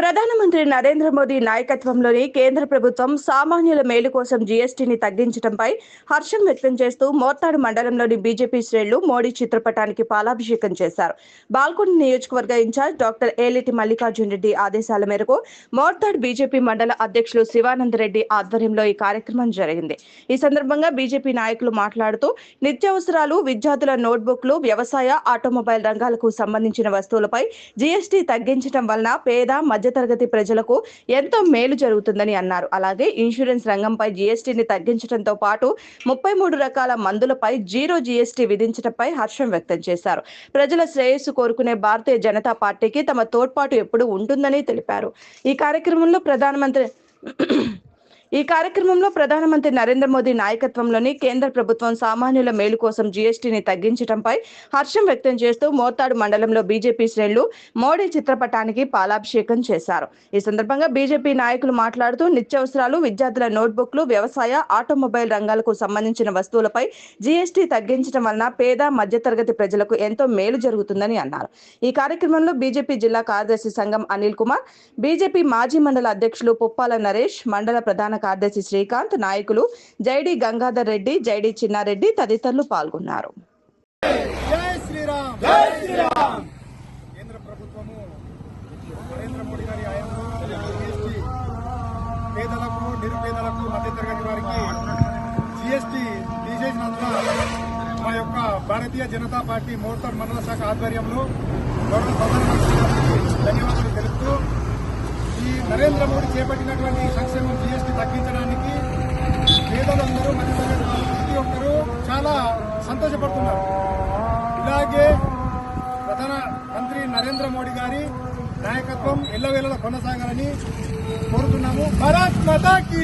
ప్రధానమంత్రి నరేంద్ర మోదీ నాయకత్వంలోని కేంద్ర ప్రభుత్వం సామాన్యుల మేలు కోసం జీఎస్టీని తగ్గించడంపై హర్షం వ్యక్తం చేస్తూ మోర్తాడు మండలంలోని బీజేపీ శ్రేణులు మోడీ చిత్రపటానికి పాలాభిషేకం చేశారు. బాల్కొండ నియోజకవర్గ in charge doctor Eleti Mallikarjun Reddy ఆదేశాల మేరకు మోర్తాడు బీజేపీ మండల అధ్యక్షులు శివానంద రెడ్డి ఆధ్వర్యంలో ఈ కార్యక్రమం జరిగింది. ఈ సందర్భంగా బీజేపీ నాయకులు మాట్లాడుతూ నిత్యావసరాలు విద్యార్థుల నోట్బుక్లు వ్యవసాయ ఆటోమొబైల్ రంగాలకు సంబంధించిన వస్తువులపై జీఎస్టీ తగ్గించడం వలన పేద మధ్య మధ్యతరగతి ప్రజలకు ఎంతో మేలు జరుగుతుందని అన్నారు. అలాగే ఇన్సూరెన్స్ రంగంపై జీఎస్టీని తగ్గించడంతో పాటు ముప్పై మూడు రకాల మందులపై జీరో జీఎస్టీ విధించడంపై హర్షం వ్యక్తం చేశారు. ప్రజల శ్రేయస్సు కోరుకునే భారతీయ జనతా పార్టీకి తమ తోడ్పాటు ఎప్పుడూ ఉంటుందని తెలిపారు. ఈ కార్యక్రమంలో ప్రధానమంత్రి ఈ కార్యక్రమంలో ప్రధానమంత్రి నరేంద్ర మోదీ నాయకత్వంలోని కేంద్ర ప్రభుత్వం సామాన్యుల మేలు కోసం జీఎస్టీని తగ్గించడంపై హర్షం వ్యక్తం చేస్తూ మోతాడు మండలంలో బీజేపీ శ్రేణులు మోడీ చిత్రపటానికి పాలాభిషేకం చేశారు. ఈ సందర్భంగా బీజేపీ నాయకులు మాట్లాడుతూ నిత్యావసరాలు విద్యార్థుల నోట్బుక్లు వ్యవసాయ ఆటోమొబైల్ రంగాలకు సంబంధించిన వస్తువులపై జీఎస్టీ తగ్గించడం వలన పేద మధ్యతరగతి ప్రజలకు ఎంతో మేలు జరుగుతుందని అన్నారు. ఈ కార్యక్రమంలో బీజేపీ జిల్లా కార్యదర్శి సంఘం అనిల్ కుమార్ బీజేపీ మాజీ మండల అధ్యక్షులు పుప్పాల నరేష్ మండల ప్రధాన కార్యదర్శి శ్రీకాంత్ నాయకులు జైడి గంగాధర్ రెడ్డి జైడి చిన్నారెడ్డి తదితరులు పాల్గొన్నారు. జై శ్రీరామ్! జై శ్రీరామ్! కేంద్ర ప్రభుత్వము నరేంద్ర మోడీ గారి హయాంలో జీఎస్టీ పేదలకు నిరుపేదలకు మధ్యతరగతి వారికి జీఎస్టీ తీసేసినందున మా యొక్క భారతీయ జనతా పార్టీ మోర్తాడ్ మండల శాఖ ఆధ్వర్యంలో గౌరవ ప్రధానమంత్రి గారికి ధన్యవాదాలు తెలుపుతూ ఈ నరేంద్ర మోడీ చేపట్టినటువంటి సంక్షేమం జీఎస్టీ తగ్గించడానికి పేదలందరూ మధ్యతరగతి ప్రతి ఒక్కరూ చాలా సంతోషపడుతున్నారు. ఇలాగే ప్రధాన మంత్రి నరేంద్ర మోడీ గారి నాయకత్వం ఎల్లవేళలా కొనసాగాలని కోరుతున్నాము. భారత్ మాతాకి